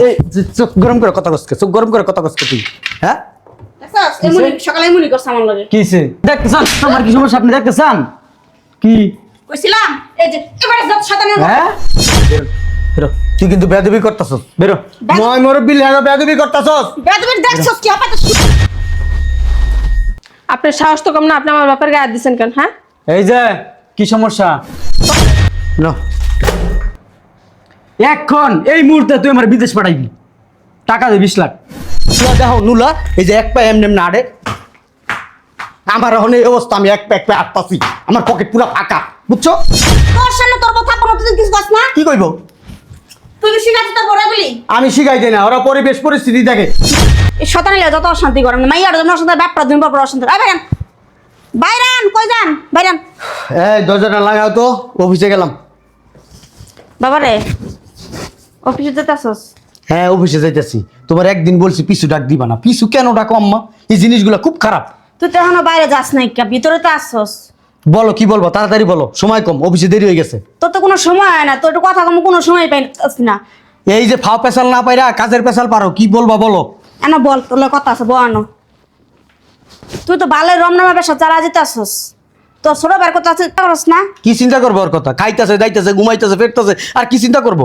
এই চোখ গরম করে কথা কসকে চোখ গরম করে কথা কসকে তুই? হ্যাঁ? সকালে এমনি করছ আমার লগে। কিসে? দেখতেছেন? আমার কি সমস্যা? আপনি দেখতেছেন? কি? কইছিলাম এই যে এবারে যত শতানের হ্যাঁ? বেরো তুই কিন্তু বেদবি করতেছস। বেরো। বেদ- মই মুরব্বি লাগা বেদবি করতেছস। বেদবির দেখছস কি? আপাতত আপনার সাহস তো কম না আপনি আমার বাপের গায়ে হাত দিচ্ছেন কেন হ্যাঁ? এই যে কি সমস্যা? না। এখন এই মুহূর্তে তুই আমার বিদেশ পাঠাইবি। টাকা দে বিশ লাখ। তুই দেখো নুলা এই যে এক পায়ে এমনি এমনি আড়ে। আমার এখন এই অবস্থা আমি এক পায়ে এক পায়ে আটতাছি। আমার পকেট পুরো ফাঁকা বুঝছ? তোর সামনে তোর কথা কোনো তুই কিছু কস না। কি কইব? তুই কি শিখাচ্ছিস তোর বড় গুলি আমি শিখাই দিই না ওরা পরিবেশ পরিস্থিতি দেখে। এই শতানিলে যত অশান্তি করেন মাইয়ার জন্য অশান্তি ব্যাপারটা দুই পর অশান্তি। আই বাইরান বাইরান কই যান? বাইরান। এই দরজাটা লাগাও তো অফিসে গেলাম। বাবা রে অফিসে যেতেছস? হ্যাঁ অফিসে যাইতেছি। তোমার একদিন বলছি পিছু ডাক দিবা না। পিছু কেন ডাকো আম্মা? এই জিনিসগুলো খুব খারাপ। তুই তো এখনও বাইরে যাস নাই কা ভিতরে তো আসছস। বলো কি বলব? তাড়াতাড়ি বলো। সময় কম অফিসে দেরি হয়ে গেছে। তোর তো কোনো সময় হয় না তোর তো কথা কম কোনো সময় পাই না। এই যে ফাও পেশাল না পাইরা কাজের পেশাল পারো কি বলবা বলো? এন বল তোর কথা আছে বয়ানো তুই তো ভালো রমনামা বেসা চালা যেতে আসছস তোর ছোট বের কথা আছে করস না? কি চিন্তা করব ওর কথা? খাইতেছে দাইতেছে ঘুমাইতেছে ফেরতেছে আর কি চিন্তা করব?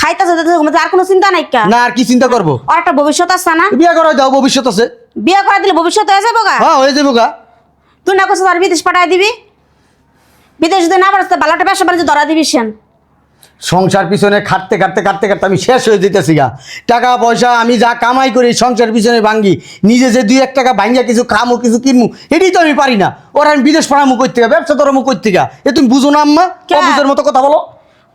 খাইতেছে ঘুমাতে আর কোনো চিন্তা নাই না আর কি চিন্তা করব? আর একটা ভবিষ্যৎ আছে না? বিয়ে করা দাও ভবিষ্যৎ আছে। বিয়ে করে দিলে ভবিষ্যৎ হয়ে যাব গা? হ্যাঁ হয়ে যাব গা। তুই না করছিস আর বিদেশ পাঠাই দিবি? বিদেশ যদি না পারস বালাটা ব্যবসা বাণিজ্য ধরা দিবি সেন। সংসার পিছনে খাটতে খাটতে খাটতে খাটতে আমি শেষ হয়ে যেতেছি গা। টাকা পয়সা আমি যা কামাই করি সংসার পিছনে ভাঙ্গি নিজে যে দুই এক টাকা ভাঙ্গিয়া কিছু খামু কিছু কিনমু এটাই তো আমি পারি না। ওরা আমি বিদেশ পড়ামু করতে গা ব্যবসা ধরামু করতে গা এ তুমি বুঝো না আম্মা? কে? অফিসের মতো কথা বলো।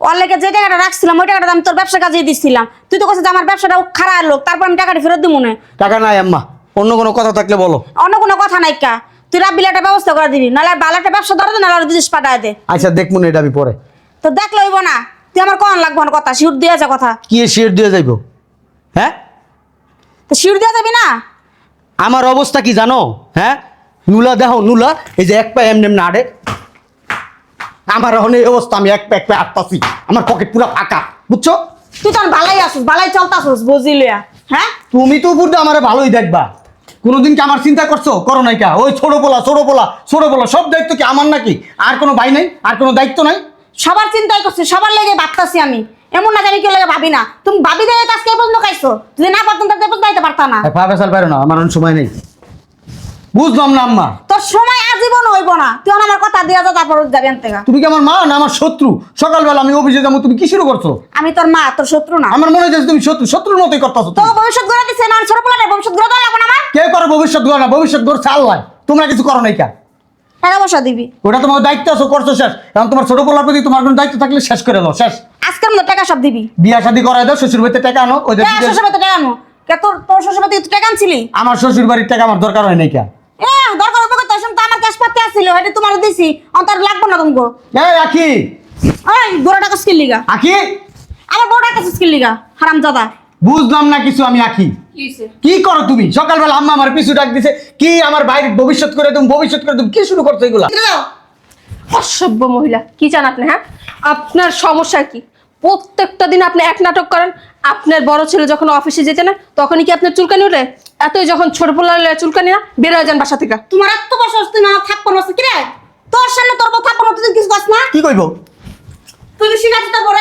ওর লেগে যে টাকাটা রাখছিলাম ওই টাকাটা আমি তোর ব্যবসা কাজে দিচ্ছিলাম তুই তো যে আমার ব্যবসাটা খারাপ লোক তারপর আমি টাকাটা ফেরত দিব না। টাকা নাই আম্মা অন্য কোনো কথা থাকলে বলো। অন্য কোনো কথা নাই কা। তুই রাব্বিল একটা ব্যবস্থা করে দিবি নাহলে বালাটা ব্যবসা ধরে দে নাহলে আর বিদেশ পাঠায় দে। আচ্ছা দেখব না এটা আমি পরে। তো দেখলে হইব না। তুই আমার কন লাগবো না কথা? শিউর দিয়ে যা কথা। কি শিওর দিয়ে যাইব? হ্যাঁ? তো শিউর দিয়ে যাবি না? আমার অবস্থা কি জানো? হ্যাঁ? নুলা দেখো নুলা এই যে এক পায়ে এমনি এমনি আড়ে। আমার এখন এই অবস্থা আমি এক পায়ে এক পায়ে আটতাছি আমার পকেট পুরো ফাঁকা বুঝছ? তুই তো আর ভালাই আসিস ভালাই চলতাছিস বুঝিলিয়া হ্যাঁ? তুমি তো উপর আমার ভালোই দেখবা। কোনোদিন কি আমার চিন্তা করছ? করো নাই কা? ওই ছোট পোলা ছোট পোলা ছোট পোলা সব দায়িত্ব কি আমার নাকি? আর কোনো ভাই নাই? আর কোনো দায়িত্ব নাই? সবার চিন্তাই করছি সবার লেগে ভাবতাছি আমি। এমন না আমি কেউ লেগে ভাবি না। তুমি ভাবি দিয়ে আজকে এই পর্যন্ত খাইছো? যদি না পারতাম তাহলে পর্যন্ত যাইতে পারতা না। ভাবে সাল পারো না আমার অনেক সময় নেই। বুঝলাম না আম্মা। তোর হইব না। তুই আমার কথা দিয়া যা তারপর যাবি আনতে। তুমি কি আমার মা না আমার শত্রু? সকালবেলা আমি অফিসে যাব তুমি কি শুরু করছ আমি তোর মা তোর শত্রু না। আমার মনে হচ্ছে তুমি শত্রু। শত্রুর মতোই করতেছো তো ভবিষ্যৎ গড়ে দিচ্ছে না ছোট পোলাটা ভবিষ্যৎ গড়ে দেওয়া লাগবে না আমার? কে করে ভবিষ্যৎ গড় না? ভবিষ্যৎ গড়ছে আল্লাহ। তোমরা কিছু করো নাই কা টাকা পয়সা দিবি। ওটা তোমার দায়িত্ব আছে করছ শেষ। এখন তোমার ছোট পোলার প্রতি তোমার কোনো দায়িত্ব থাকলে শেষ করে দাও শেষ। আজকের মতো টাকা সব দিবি? বিয়া শাদি করাই দাও শ্বশুর বাড়িতে টাকা আনো ওই যে টাকা শ্বশুর বাড়িতে টাকা আনো। কে তোর তোর শ্বশুর বাড়িতে টাকা আনছিলি? আমার শ্বশুর বাড়ির টাকা আমার দরকার হয় নাই কা এ দরকার উপকার তোর সঙ্গে তো আসছিল এটা তোমার দিছি। অন্তর লাগবে না তোমাকে। এই আখি ওই বড় টাকা স্কিল লিগা। আখি আমার বড় টাকা স্কিল লিগা হারাম জাদা। বুঝলাম না কিছু আমি আখি কি করো তুমি? সকালবেলা আম্মা আমার পিছু ডাক দিছে কি আমার বাইরে ভবিষ্যৎ করে তুমি ভবিষ্যৎ করে তুমি কি শুরু করছ এগুলা? অসভ্য মহিলা কি চান আপনি হ্যাঁ? আপনার সমস্যা কি? প্রত্যেকটা দিন আপনি এক নাটক করেন আপনার বড় ছেলে যখন অফিসে যেতে না তখনই কি আপনার চুলকানি উঠে? এতই যখন ছোট পোলা চুলকানি না বের হয়ে যান বাসা থেকে। তোমার এত তুই না থাকব না কি রে তোর সামনে তোর বউ থাকব না তুই কিছু কস না। কি কইব? তুই কি শিখাচ্ছিস তোর বড়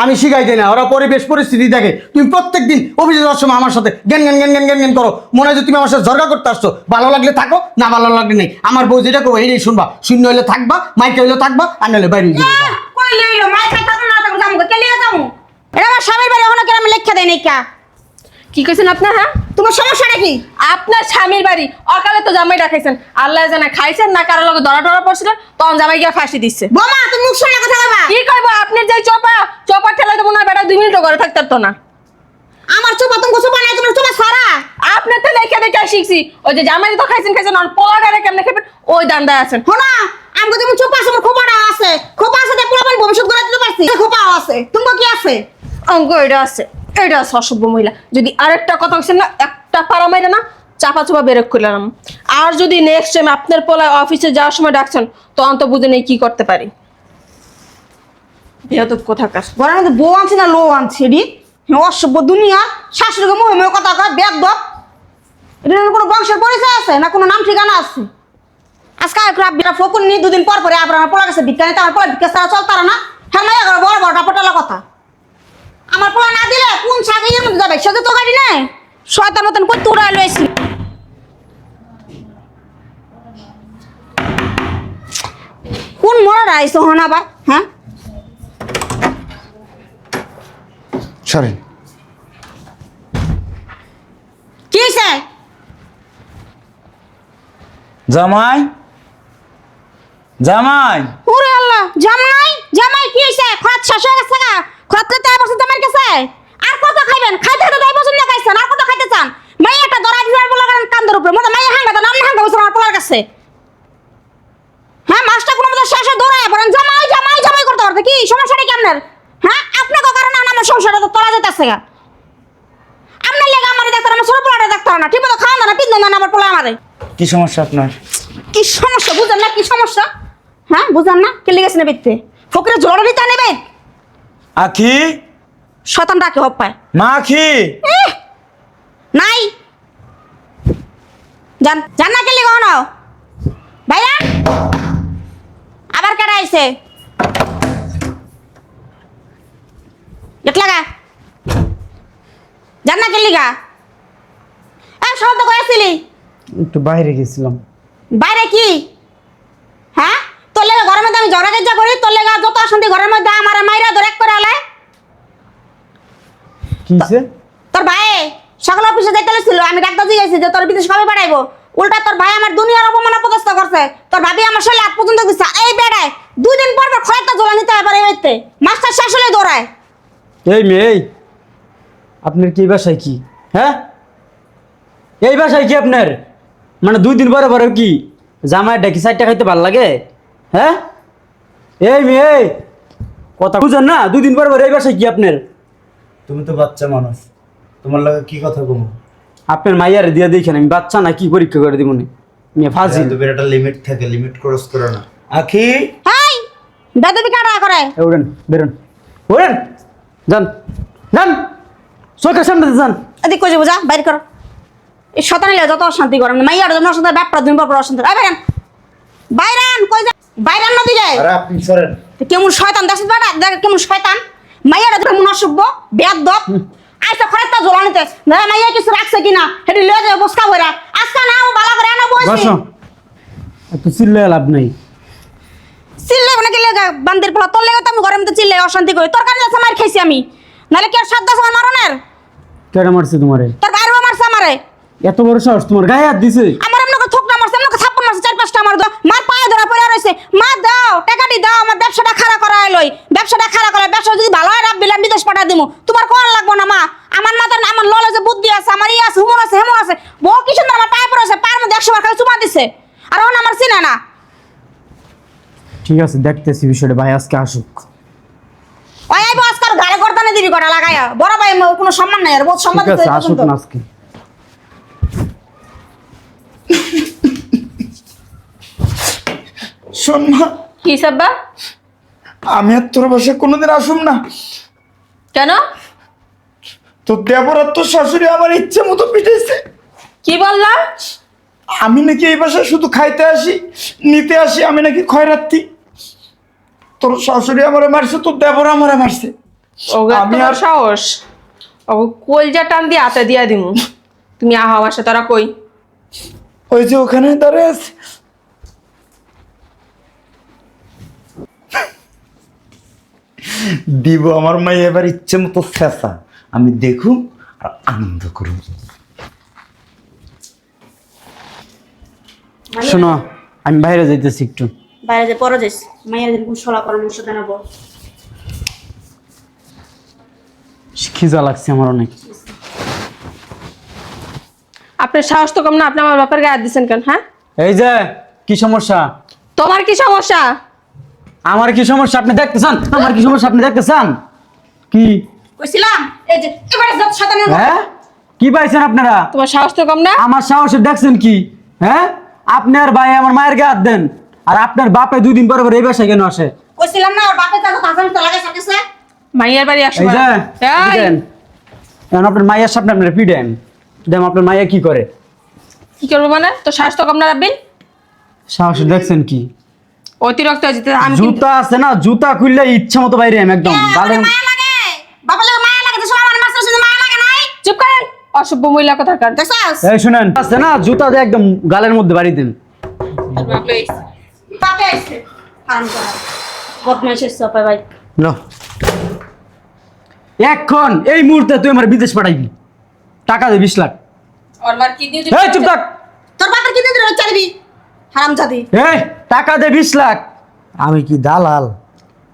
আমি শিখাই দিই না ওরা পরিবেশ পরিস্থিতি দেখে। তুমি প্রত্যেক দিন অফিসে যাওয়ার সময় আমার সাথে জ্ঞান জ্ঞান জ্ঞান জ্ঞান জ্ঞান জ্ঞান করো। মনে হয় তুমি আমার সাথে ঝরগা করতে আসছো। ভালো লাগলে থাকো না ভালো লাগলে নেই। আমার বউ যেটা করব এই শুনবা। শূন্য হইলে থাকবা মাইকে হইলে থাকবা আর নাহলে বাইরে হয়ে যাবে। কই লইলো গো খাই থাকো না কে এটা আমার স্বামীর বাড়ি ওখানে কেন আমি লেখা দেই নাই কা। কি কইছেন আপনার হ্যাঁ? তোমার সমস্যা কি? আপনার স্বামীর বাড়ি অকালে তো জামাই রাখাইছেন আল্লাহ জানে খাইছেন না কারও লগে ধরা ধরা পড়ছিল তখন জামাই গিয়ে ফাঁসি দিচ্ছে। বোমা তুমি মুখ শুনে কথা কইবা কি কইবো আপনার যে চপা চপা ঠেলা তো মনে হয় বেটা দুই মিনিটও ঘরে থাকতে পারতো না। আমার চোপা তুমি চোপা নাই তোমার চোপা সারা? আপনার তো লেখা দেখে শিখছি। ওই যে জামাই তো খাইছেন খাইছেন আর পোলাডারে কেমনে খাবেন ওই দান্দায় আছেন। শোনা আমি তুমি চোপা আছে আমার খোপাটা আছে। খোপা আছে দেখো আমার ভবিষ্যৎ গড়ে দিতে পারছি। খোপাও আছে। তোমার কি আছে? অঙ্ক এটা আছে। এটা আছে অসভ্য মহিলা। যদি আরেকটা কথা হচ্ছে না একটা পাড়া মাইরে না চাপা চাপা বেরেক করলাম। আর যদি নেক্সট টাইম আপনার পোলায় অফিসে যাওয়ার সময় ডাকছেন তখন তো বুঝে নেই কি করতে পারি। বেহত কোথাকার? ঘরের মধ্যে বউ আনছি না লো আনছি হ্যাঁ, অসভ্য দুনিয়া, শাশুড়িকে মুহে মুহে কথা কয় দপ এটা কোনো বংশের পরিচয় আছে না কোনো নাম ঠিকানা আছে? আজকে একটা ফকুন নি দুদিন পর পরে আবার আমার পোলা গেছে নিতে, আমার পোলা ভিক্ষা ছাড়া চলতারা না। হ্যাঁ মাইয়া করে বড় বড় পটালা কথা। আমার পোলা না দিলে কোন সাগের মধ্যে যাবে? সে তো গাড়ি নেই। শয়তান মতন করতে উড়াই লয়েছি কোন মরা আইসো হন আবার হ্যাঁ? সরেন। কি হয়েছে জামাই? জামাই? ওরে আল্লাহ জামাই? জামাই কি হইছে? খত শেষ হয়ে গেছে গা। খত খেতে বসে তোমার কাছে। আর কত খাইবেন? খাইতে খাইতে তাই পছন্দ খাইছেন আর কত খাইতে চান? মাই একটা দরা দিবার বলা করেন কান্দর উপরে। মতো মাই হাঙ্গা তো নাম হাঙ্গা বসে আমার পোলার কাছে। হ্যাঁ মাছটা কোনো মতো শেষে দৌড়ায় পড়েন। জামাই জামাই জামাই করতে পারতে কি? সমস্যাটা কি আপনার? হ্যাঁ? আপনাকে কারণে আমার সংসারটা তো তলা যেতেছে গা। আপনার লেগে আমার দেখতার আমার ছোট পোলাটা দেখতার না। ঠিক মতো খাওয়া না পিন্দন না আমার পোলা আমারে। কি সমস্যা আপনার? কি সমস্যা? বুঝেন না কি সমস্যা? হ্যাঁ? বুঝেন না? কে লেগেছে নেবে ফকরে জড়ো নিতে নেবে? আখি? শতান ডাকে হপ পায়। মা আখি? নাই। জান জান না কে লিগো হন ভাইয়া? আবার কেডা আইছে? গেট লাগা জান না কে লিগা এ শব্দ করেছিলি একটু বাইরে গেছিলাম বাইরে কি হ্যাঁ তোর লেগে ঘরের মধ্যে আমি ঝগড়া গেজা করি তোর লেগে যত অশান্তি ঘরের মধ্যে আমার মাইরা ধরে করে আলে কিসে তোর ভাই সকাল অফিসে যাইতে ছিল আমি ডাক্তার জিজ্ঞাসি যে তোর বিদেশ কবে পাঠাইবো উল্টা তোর ভাই আমার দুনিয়ার অপমান অপদস্থ করছে তোর ভাবি আমার শরীরে হাত পর্যন্ত দিচ্ছে এই বেড়ায় দুই দিন পর পর খয়টা জোলা নিতে হবে এই মাস্টার শেষ হলে দৌড়ায় এই মেয়ে এই। আপনার কি বাসায় কি? হ্যাঁ? এই বাসায় কি আপনার? মানে দুই দিন পরে পরে কি? জামাই ডাকি চারটা খাইতে ভালো লাগে? হ্যাঁ? এই মেয়ে এই, কথা বুঝেন না? দুই দিন পরে পরে এই বাসায় কি আপনার? তুমি তো বাচ্চা মানুষ। তোমার লাগে কি কথা কম? আপনার মাইয়ারে দিয়ে দেখেন আমি বাচ্চা না কি পরীক্ষা করে দিব মেয়ে ফাঁসি তোদের একটা লিমিট থাকে লিমিট ক্রস করো না। আখি! হাই! কাটা করে বেরোন। উড়েন! যান যান চোখের সামনে যান এদিক কই যাব যা বাইরে করো। এই শতানি লাগে যত অশান্তি করে মাইয়ার জন্য অশান্তি ব্যাপার দিন পর পর অশান্তি। এই বাইরান বাইরান কই যা বাইরান না দিলে আরে আপনি সরেন। কেমন শয়তান দেখছিস বেটা দেখ কেমন শয়তান। মাইয়াটা কেমন অসভ্য বেদ দপ আইসা খরচ তা জ্বলানিতে না মাইয়া কিছু রাখছে কিনা হেটি লয়ে যাবে বসকা বইরা আজকা না ও বালা করে আনা বসো। এত চিল্লে লাভ নাই। চিল্লে মানে কি লেগা বান্দির পোলা তোর লেগে তো আমি ঘরের মধ্যে চিল্লে অশান্তি করি। তোর কারণে আছে মার খাইছি আমি। নাহলে কি আর সাধ্য আছে আমার মারনের কেটে মারছে তোমারে? তোর গায়ের মারছে আমারে। এত বড় সাহস তোমার গায়ে হাত দিছে? আমার এমন করে থোকনা মারছে এমন থাপ্পড় মারছে চার পাঁচটা আমার দাও মার পায়ে ধরা পড়ে রয়েছে। মা দাও টাকাটি দাও আমার ব্যবসাটা খাড়া করা লই। ব্যবসাটা খাড়া করা ব্যবসা যদি ভালো হয় রাখবিলাম বিদেশ পাঠা দিমু। তোমার কোন লাগবো না মা? আমার মাথার আমার ললে যে বুদ্ধি আছে আমার ই আছে হুমর আছে হেমর আছে। বহু কি সুন্দর আমার পায়ে পড়েছে পায়ের মধ্যে একশো বার খালি চুমা দিছে। আর ওন আমার চিনে না। ঠিক আছে দেখতেছি বিষয়টা। ভাই আজকে আসুক। ওই আইবো আজকাল ঘরে গর্দানে দিবি করা লাগাইয়া। বড় ভাই ম- কোনো সম্মান নাই আর বহুত সম্মান ঠিক আছে আসুক না আজকে। শোন না কি সাব্বা? আমি আর তোর বাসায় কোনোদিন আসুম না। কেন? তোর দেবর আর তোর শাশুড়ি আমার ইচ্ছে মতো পিটাইছে। কি বললাম? আমি নাকি এই বাসায় শুধু খাইতে আসি নিতে আসি আমি নাকি খয়রাত্রি তোর শাশুড়ি আমারে মারছে তোর দেবর আমারে মারছে। আমি আমি আর সাহস? কলজা টান দিয়ে হাতে দিয়া দিমু। তুমি আহা আমার সাথে তোরা কই? ওই যে ওখানে দাঁড়িয়ে আছে। দিব আমার মাই এবার ইচ্ছে মতো ফেসা। আমি দেখুম আর আনন্দ করুম। শোনো আমি বাইরে যাইতেছি একটু। বাইরে যে পরে যাইস মাইয়ের যেরকম সোলা পরামর্শ জানাব খিজা লাগছে আমার অনেক। আপনার সাহস তো কম না আপনি আমার বাপের গায়ে দিচ্ছেন কেন হ্যাঁ? এই যে কি সমস্যা? তোমার কি সমস্যা? আমার কি সমস্যা? আপনি দেখতে চান আমার কি সমস্যা? আপনি দেখতে চান কি? কইছিলাম এই যে এবারে যত শতানি হ্যাঁ? কি পাইছেন আপনারা? তোমার সাহস তো কম না? আমার সাহসে দেখছেন কি? হ্যাঁ? আপনার ভাই আমার মায়ের গায়ে হাত দেন। আর আপনার বাপে দুই দিন পরে পরে এই বাসায় কেন আসে? কইছিলাম না ওর বাপের কাছে তাজানি তো লাগাই সাথে মাইয়ার বাড়ি আসো এই যে এই, এখন আপনার মায়ের সামনে আপনার পিডেন দেম আপনার মাইয়া কি করে? কি করব মানে? তো স্বাস্থ্য কম না রাখবেন সাহস দেখছেন কি? অতিরিক্ত হয়ে যেতে আমি কিন্তু- জুতা আছে না জুতা খুললে ইচ্ছা মতো বাইরে আমি একদম। গালের মায়া লাগে। বাবা লাগে মায়া লাগে তো আমার মাস্টার শুধু মায়া লাগে নাই। চুপ করেন। অসভ্য মহিলা কথা কার দেখছস? এই শুনেন আছে না জুতা দিয়ে একদম গালের মধ্যে বাড়ি দেন। বাপে আইছে হারাম করা বদমাইশের সপাই ভাই। না। এখন এই মুহূর্তে তুই আমার বিদেশ পাঠাইবি। টাকা দে বিশ লাখ। অনবার কি এই চুপ থাক। তোর বাপের কি দিন চালিবি? এই টাকা দে বিশ লাখ। আমি কি দালাল?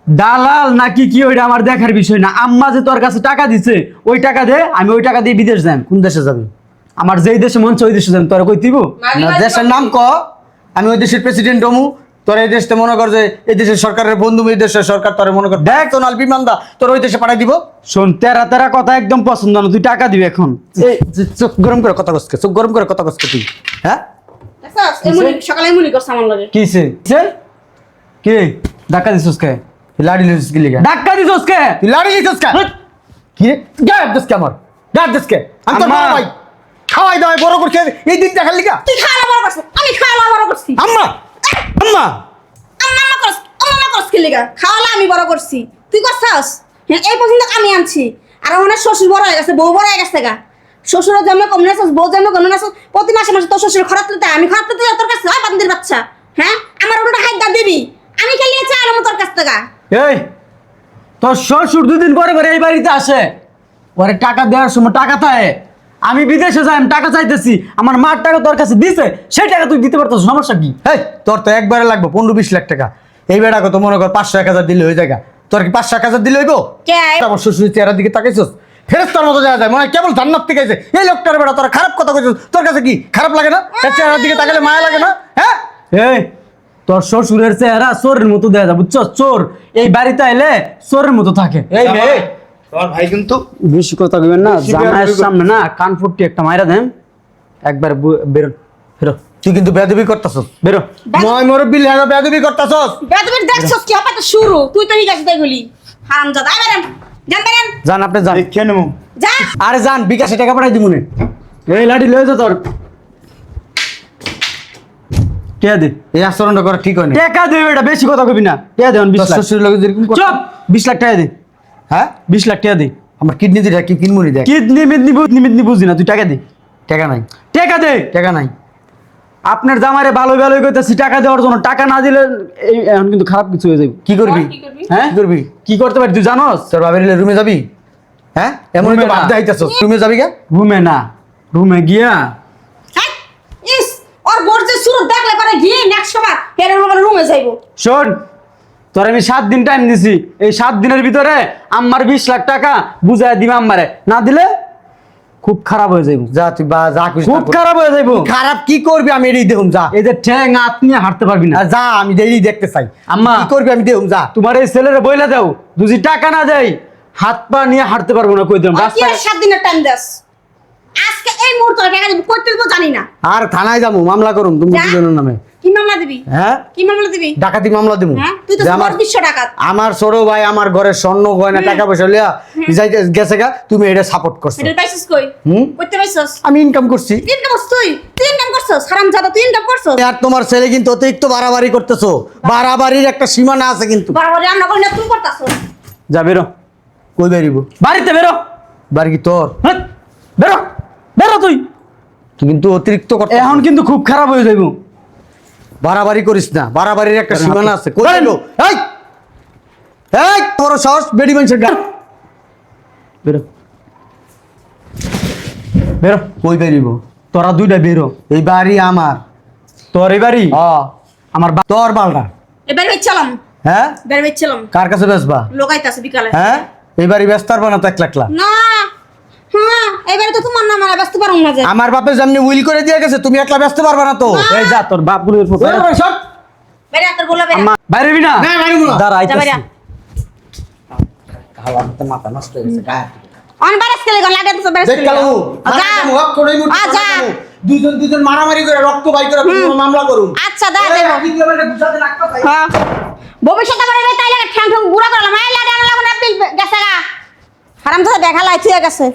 দালাল নাকি কি ওইটা আমার দেখার বিষয় না? আম্মা যে তোর কাছে টাকা দিছে ওই টাকা দে আমি ওই টাকা দিয়ে বিদেশ যাই কোন দেশে যাবি? আমার যেই দেশে মন চায় ওই দেশে যাই তোর কই দিব? না দেশের নাম ক? আমি ওই দেশের প্রেসিডেন্ট হমু। তোর এই দেশটা মনে কর যে এই দেশের সরকারের বন্ধু এই দেশের সরকার তোর মনে কর। দেখ তো নাল বিমানদা তোর ওই দেশে পাঠাই দিব। শোন তেরা তেরা কথা একদম পছন্দ না তুই টাকা দিবি এখন। এই চোখ গরম করে কথা কসকে চোখ গরম করে কথা কসকে তুই হ্যাঁ? সকালে এমনি করছ আমার লাগে। কিসে কিসে কি ধাক্কা দিছিস কে? লাড়ি লিছিস কি লিগা? ধাক্কা দিছিস কে? তুই লাড়ি লিছিস কে? কি রে? গায়েব দেশকে আমার? গায়েব দেশকে আমি তো বড় ভাই। খাওয়াই দাওয়াই বড় করছে এই দিন দেখার লিগা তুই খাওয়া বড় করছিস? আমি খাওয়া বড় করছি। আম্মা! আম্মা! আম্মা করছ আম্মা করছ কি লিগা? খাওয়ালা আমি বড় করছি। তুই করছস? হ্যাঁ এই পর্যন্ত আমি আনছি। আর ওনার শ্বশুর বড় হয়ে গেছে বউ বড় হয়ে গেছে গা। শ্বশুরের জন্ম কম নাচস বউ জন্ম কম নাচস প্রতি মাসে মাসে তোর শ্বশুর খরচ তুলতে আমি খরচ তুলতে তোর কাছে হয় বান্দির বাচ্চা। হ্যাঁ আমার উল্টা হাত দা দিবি। আমি খেলিয়ে চাই তোর কাছ থেকে এই তোর শ্বশুর দুদিন পরে পরে এই বাড়িতে আসে। ওরে টাকা দেওয়ার সময় টাকা থাকে। আমি বিদেশে যাই আমি টাকা চাইতেছি আমার মার টাকা তোর কাছে দিছে সেই টাকা তুই দিতে পারতো সমস্যা কি? এই তোর তো একবারে লাগবে পনেরো বিশ লাখ টাকা। এই বেড়া কত মনে কর পাঁচশো এক হাজার দিলে হয়ে যায় তোর কি পাঁচশো এক হাজার দিলে হইব? কে? আমার শ্বশুর চেহারার দিকে তাকাইছস? ফেরেস্তার মতো যাওয়া যায় মনে হয় কেবল জান্নাত থেকে আইছে। এই লোকটার বেড়া তোরা খারাপ কথা কইছস তোর কাছে কি খারাপ লাগে না? তার চেহারার দিকে তাকালে মায়া লাগে না? হ্যাঁ? এই তোর শ্বশুরের চেহারা চোরের মতো দেয়া যায় বুঝছ চোর এই বাড়িতে আইলে চোরের মতো থাকে। এই মেয়ে তোমার ভাই কিন্তু বেশি কথা কইবেন না জামাইয়ের সামনে না একটা মাইরা দেন একবার বেরো তুই কিন্তু বেদবি করতেছস। বেরো। ময় মুরব্বি লেগা বেদবি করতেছস। বেদবির দেখছস কি? হবে তো শুরু। তুই তো ঠিক আছে তাই বলি। হারাম জাদা আই বেরেন জান আপনি জান দেখে নেব যা আরে জান বিকাশে টাকা পাঠাই দিমুনে। এই লাঠি লয়ে যা তোর। টিয়া দে। এই আচরণটা করা ঠিক হয় না টাকা দে এটা বেশি কথা কবি না। টিয়া দে বিশ তোর লাখ। চুপ! বিশ লাখ টাকা দে। হ্যাঁ? বিশ লাখ টাকা দে। আমার কিডনি দিটা কি কিনমুনি দেখ। কিডনি মিডনি বুঝনি মিডনি বুঝি না তুই টাকা দে। টাকা নাই। টাকা দে। টাকা নাই। আপনার জামারে ভালো ভালো কইতাছি টাকা দেওয়ার জন্য। টাকা না দিলে এই এখন কিন্তু খারাপ কিছু হয়ে যাবে। কি করবি? কি হ্যাঁ? কি করবি? কি করতে পারি তুই জানোস? তোর বাবার রুমে যাবি? হ্যাঁ? এমন রুমে তো বাদ না। দেখাইতেছস। রুমে যাবি কে? রুমে না। রুমে গিয়া। হ্যাঁ? ইস ওর বোর যে শুরু দেখলে পরে গিয়ে নেক্সট সময় হেরে রুমে যাইবো। শোন তোর আমি সাত দিন টাইম দিছি। এই সাত দিনের ভিতরে আমার বিশ লাখ টাকা বুঝাই দিবে আমারে না দিলে খুব খারাপ হয়ে যাইব। যা তুই বা যা খুশি খুব খারাপ হয়ে যাইব। খারাপ কি করবি আমি এটাই দেখুম যা। এই যে ঠ্যাং হাত নিয়ে হাঁটতে পারবি না। যা আমি এটাই দেখতে চাই। আম্মা। কি করবি আমি দেখুম যা। তোমার এই ছেলেরে বইলা দাও। যদি টাকা না দেয় হাত পা নিয়ে হাঁটতে পারব না কই দিলাম? রাস্তায় আর সাত দিনের টাইম দেস? আজকে এই মুহূর্তে টাকা দিবি তো জানি না। আর থানায় যাব মামলা করুম তুমি। দুজনের নামে। কি মামলা দিবি? হ্যাঁ? কি মামলা দিবি? ডাকাতি মামলা দিব হ্যাঁ? তুই তো আমার বড় বিশ্ব ডাকাত। আমার ছোট ভাই আমার ঘরের স্বর্ণ গয়না টাকা পয়সা লিয়া যাইতে গেছে গা তুমি এটা সাপোর্ট করছ। এটা পাইছিস কই? হুম? করতে পাইছিস? আমি ইনকাম করছি। ইনকাম করছিস তুই? তুই ইনকাম করছিস? হারাম তুই ইনকাম করছিস? আর তোমার ছেলে কিন্তু অতিরিক্ত বাড়াবাড়ি করতেছো। বাড়াবাড়ির একটা সীমানা আছে কিন্তু। বারবার আমরা করি না তুই করতাছস যা বেরো। কই বেরিব? বাড়িতে বেরো। বাড়ি কি তোর? হাট, বেরো। বেরো তুই। তুই কিন্তু অতিরিক্ত করতে এখন কিন্তু খুব খারাপ হয়ে যাইব। বাড়াবাড়ি করিস না বাড়াবাড়ির একটা বেরো, সীমানা আছে। বেরো। এই! এই! বড় সাহস বেডি মানুষের গা বেরো। বেরো। কই বেরিব? তোরা দুইটা বেরো। এই বাড়ি আমার। তোর এই বাড়ি? হ। আমার তোর বালটা এবার বেচলাম হ্যাঁ? বেচলাম কার কাছে বেচবা? লোকাইতাছে বিকালে। হ্যাঁ? এই বাড়ি ব্যস্ত পারবা না তো এক লাখলা না হ্যাঁ এবারে তো তোমার নাম আর ব্যস্ত পারুম না যে আমার বাপে যেমনি উইল করে দিয়ে গেছে তুমি একলা ব্যস্ত পারবা না তো এই যা তোর বাপগুলোর ফটো ওই, ওই, সব। বেরে তোর বলে বেরে বাইরে বি না না, বাইরে না। দাঁড়া আইতাছি খাওয়া তো মাথা নষ্ট হয়ে গেছে গায়ে। অন বারেস কেলে গন লাগে তো বারেস দেখ কালু, যা হক করে এই মুহূর্তে আ, যা। দুজন দুজন মারামারি করে রক্ত বাই করে মামলা করুন আচ্ছা দা দেব হ্যাঁ ভবিষ্যতে আমার এই তাইলে ঠ্যাং ঠ্যাং গুড়া করলাম এই লাগে না বিল গেছে গা হারাম তো দেখা লাই ঠিক আছে